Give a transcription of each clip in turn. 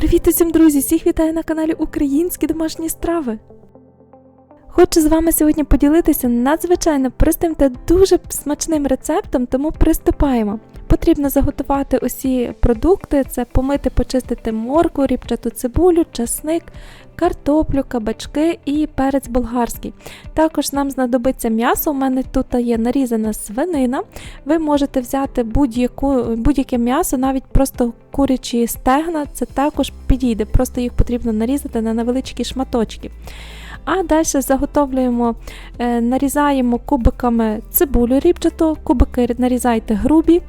Привіт усім, друзі! Всіх вітаю на каналі Українські домашні страви. Хочу з вами сьогодні поділитися надзвичайно простим та дуже смачним рецептом, тому приступаємо. Потрібно заготувати усі продукти: це помити, почистити морку, ріпчату цибулю, часник, картоплю, кабачки і перець болгарський. Також нам знадобиться м'ясо. У мене тут є нарізана свинина. Ви можете взяти будь-яке м'ясо, навіть просто курячі стегна, це також підійде, просто їх потрібно нарізати на невеличкі шматочки. А далі заготовлюємо, е, нарізаємо кубиками цибулю рібчату, кубики нарізайте грубі.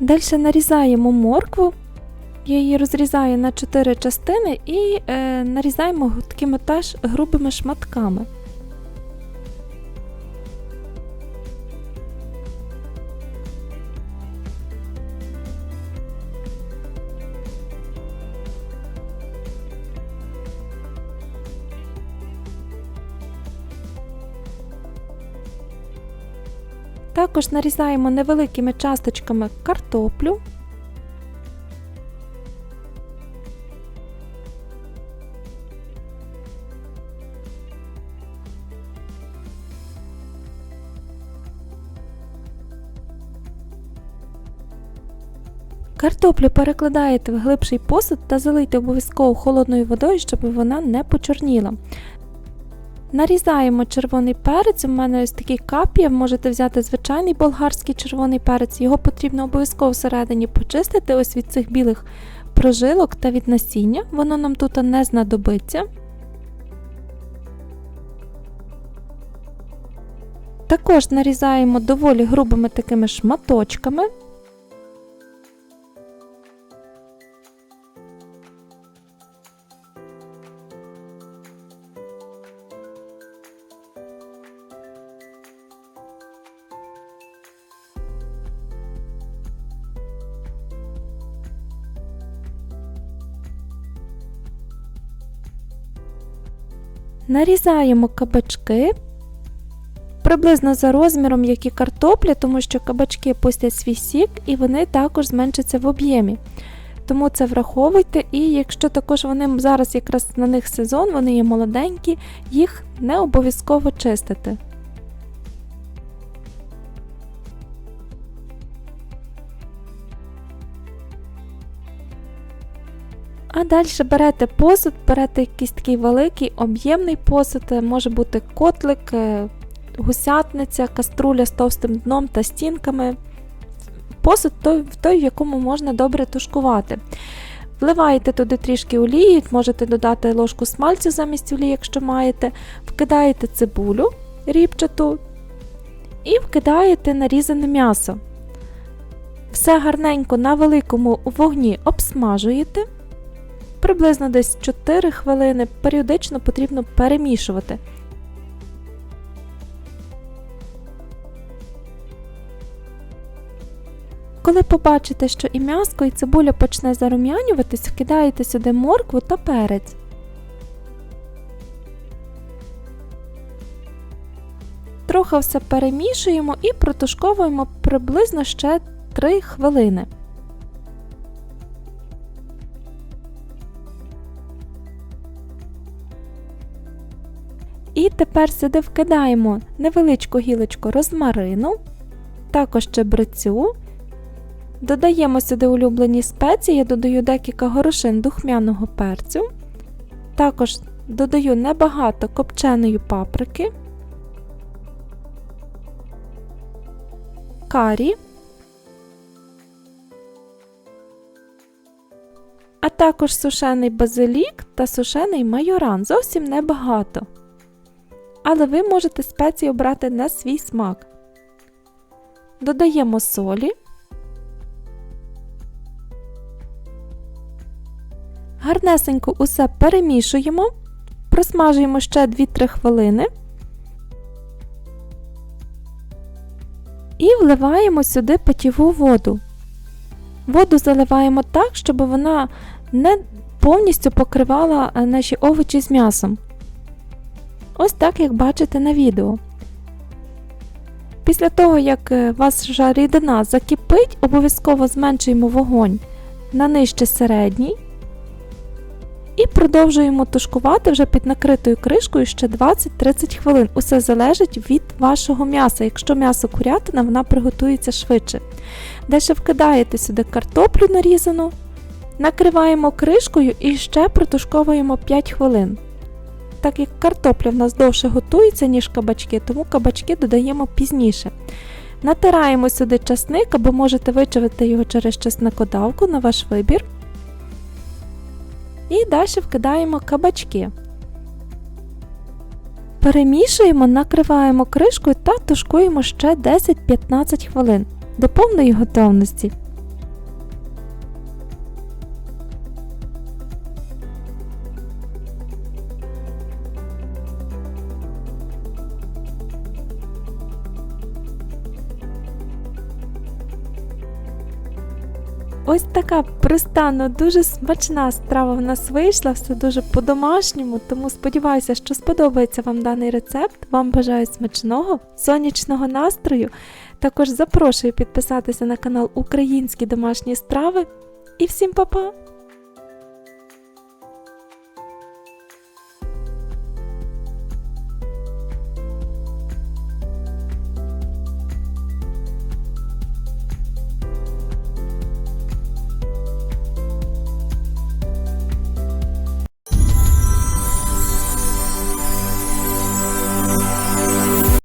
Далі нарізаємо моркву, я її розрізаю на 4 частини і е, нарізаємо такими теж грубими шматками. Також нарізаємо невеликими часточками картоплю. Картоплю перекладаєте в глибший посуд та залийте обов'язково холодною водою, щоб вона не почорніла. Нарізаємо червоний перець, у мене ось такий кап'є, можете взяти звичайний болгарський червоний перець, його потрібно обов'язково всередині почистити. Ось від цих білих прожилок та від насіння, воно нам тут не знадобиться. Також нарізаємо доволі грубими такими шматочками. Нарізаємо кабачки приблизно за розміром, як і картопля, тому що кабачки пустять свій сік і вони також зменшаться в об'ємі. Тому це враховуйте, і якщо також вони зараз якраз на них сезон, вони є молоденькі, їх не обов'язково чистити. Далі берете посуд, берете якийсь такий великий об'ємний посуд, може бути котлик, е, гусятниця, каструля з товстим дном та стінками. Посуд той, той, в якому можна добре тушкувати. Вливаєте туди трішки олії, можете додати ложку смальцю замість олії, якщо маєте, вкидаєте цибулю ріпчату і вкидаєте нарізане м'ясо. Все гарненько на великому вогні обсмажуєте приблизно десь 4 хвилини періодично потрібно перемішувати. Коли побачите, що і м'яско, і цибуля почне зарум'янюватись, вкидаєте сюди моркву та перець. Трохи все перемішуємо і протушковуємо приблизно ще 3 хвилини. Тепер сюди вкидаємо невеличку гілочку розмарину, також чебрецю. Додаємо сюди улюблені спеції, я додаю декілька горошин духмяного перцю. Також додаю небагато копченої паприки, карі, а також сушений базилік та сушений майоран. Зовсім небагато але ви можете спеції обрати на свій смак. Додаємо солі, гарнесенько усе перемішуємо, просмажуємо ще 2-3 хвилини і вливаємо сюди питьову воду. Воду заливаємо так, щоб вона не повністю покривала е, наші овочі з м'ясом. Ось так, як бачите на відео. Після того, як е, ваша рідина закипить, обов'язково зменшуємо вогонь на нижче середній і продовжуємо тушкувати вже під накритою кришкою ще 20-30 хвилин. Усе залежить від вашого м'яса. Якщо м'ясо курятина, вона приготується швидше. Далі вкидаєте сюди картоплю нарізану, накриваємо кришкою і ще протушковуємо 5 хвилин. Так як картопля в нас довше готується, ніж кабачки, тому кабачки додаємо пізніше. Натираємо сюди часник або можете вичавити його через чесникодавку на ваш вибір. І далі вкидаємо кабачки. Перемішуємо, накриваємо кришкою та тушкуємо ще 10-15 хвилин до повної готовності. Ось така проста, но дуже смачна страва в нас вийшла, все дуже по-домашньому, тому сподіваюся, що сподобається вам даний рецепт. Вам бажаю смачного, сонячного настрою. Також запрошую підписатися на канал Українські домашні страви. І всім па-па!